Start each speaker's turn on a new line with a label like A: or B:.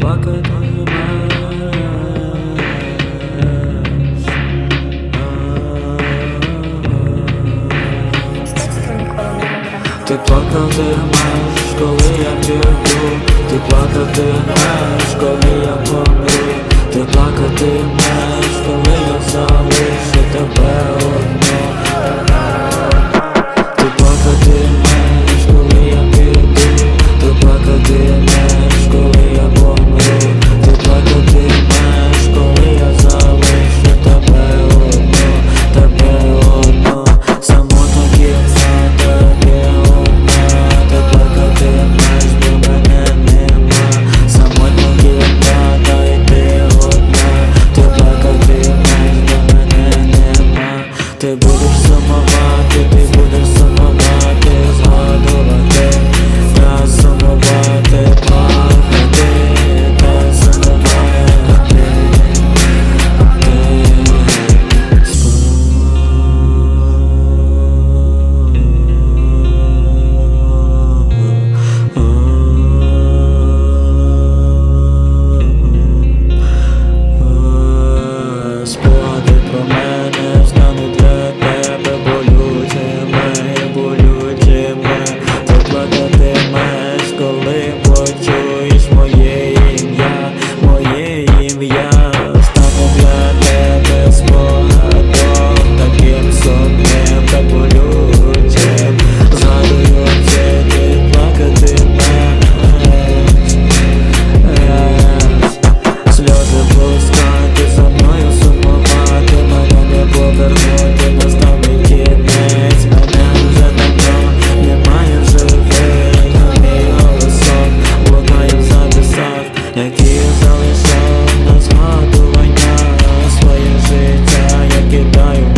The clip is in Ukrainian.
A: плакати
B: без
A: Ти плакати маєш, коли я піду Ти плакати маєш, коли я помру. Ти плакати маєш, коли baby залишив на згадування своє життя, я кидаю.